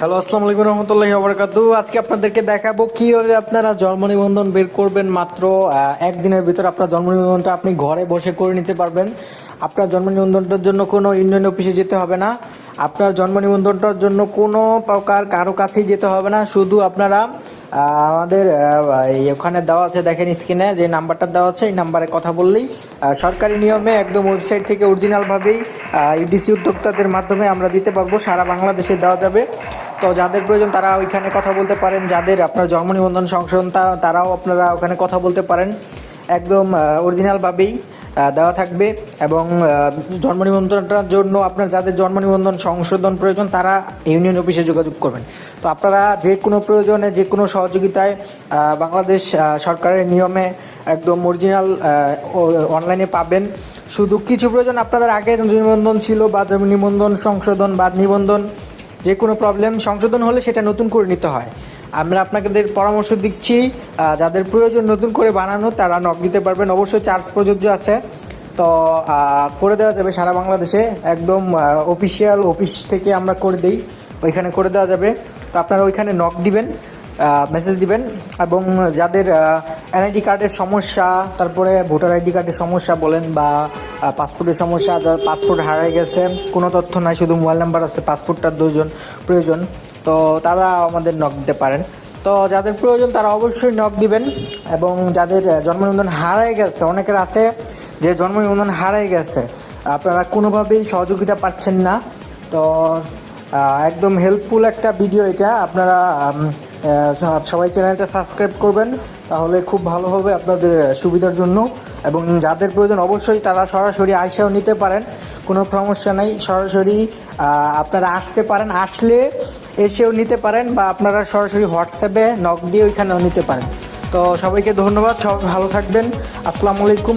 Hello, আসসালামু আলাইকুম রহমতুল্লাহি ওবরাকাতু আজকে আপনাদেরকে দেখাবো কীভাবে আপনারা জন্ম নিবন্ধন বের করবেন মাত্র একদিনের ভিতর আপনার জন্ম নিবন্ধনটা আপনি ঘরে বসে করে নিতে পারবেন। আপনার জন্ম নিবন্ধনটার জন্য কোনো ইউনিয়ন অফিসে যেতে হবে না। আপনার জন্ম নিবন্ধনটার জন্য কোনো প্রকার কারও কাছেই যেতে হবে না। শুধু আপনারা আমাদের ওখানে দেওয়া আছে, দেখেন স্ক্রিনে যে নাম্বারটা দেওয়া আছে, এই নাম্বারে কথা বললেই সরকারি নিয়মে একদম ওয়েবসাইট থেকে অরিজিনালভাবেই ইউডিসি উদ্যোক্তাদের মাধ্যমে আমরা দিতে পারব। সারা বাংলাদেশে দেওয়া যাবে। তো যাদের প্রয়োজন তারা ওইখানে কথা বলতে পারেন। যাদের আপনার জন্ম নিবন্ধন সংশোধন তারাও আপনারা ওখানে কথা বলতে পারেন। একদম অরিজিনালভাবেই দেওয়া থাকবে এবং জন্ম নিবন্ধনটার জন্য আপনার যাদের জন্ম নিবন্ধন সংশোধন প্রয়োজন, তারা ইউনিয়ন অফিসে যোগাযোগ করবেন। তো আপনারা যে কোনো প্রয়োজনে, যে কোনো সহযোগিতায় বাংলাদেশ সরকারের নিয়মে একদম অরিজিনাল অনলাইনে পাবেন। শুধু কিছু প্রয়োজন আপনাদের আগে নিবন্ধন ছিল বা নিবন্ধন সংশোধন বা নিবন্ধন যে কোনো প্রবলেম সংশোধন হলে সেটা নতুন করে নিতে হয়। আমরা আপনাদের পরামর্শ দিচ্ছি যাদের প্রয়োজন নতুন করে বানানো, তারা নক দিতে পারবেন। অবশ্যই চার্জ প্রযোজ্য আছে। তো করে দেওয়া যাবে সারা বাংলাদেশে। একদম অফিসিয়াল অফিস থেকে আমরা করে দিই। ওইখানে করে দেওয়া যাবে। তো আপনারা ওইখানে নক দিবেন মেসেজ দিবেন এবং যাদের এনআইডি কার্ডের সমস্যা, তারপরে ভোটার আইডি কার্ডের সমস্যা বলেন বা পাসপোর্টের সমস্যা পাসপোর্ট হারিয়ে গেছে। কোনো তথ্য নাই, শুধু মোবাইল নাম্বার আছে পাসপোর্টটার দুজন প্রয়োজন। তো তারা আমাদের নক দিতে পারেন। তো যাদের প্রয়োজন, তারা অবশ্যই নক দিবেন। এবং যাদের জন্ম নিবন্ধন হারাই গেছে, অনেকের আছে যে জন্ম নিবন্ধন হারাই গেছে, আপনারা কোনোভাবেই সহযোগিতা পাচ্ছেন না। তো একদম হেল্পফুল একটা ভিডিও এটা। আপনারা সবাই চ্যানেলটা সাবস্ক্রাইব করবেন, তাহলে খুব ভালো হবে আপনাদের সুবিধার জন্য। এবং যাদের প্রয়োজন, অবশ্যই তারা সরাসরি আইসাও নিতে পারেন, কোনো সমস্যা নেই, সরাসরি আপনারা আসতে পারেন, আসলে এসেও নিতে পারেন, বা আপনারা সরাসরি হোয়াটসঅ্যাপে নক দিয়ে ওইখানেও নিতে পারেন। তো সবাইকে ধন্যবাদ সবাই ভালো থাকবেন, আসসালামু আলাইকুম।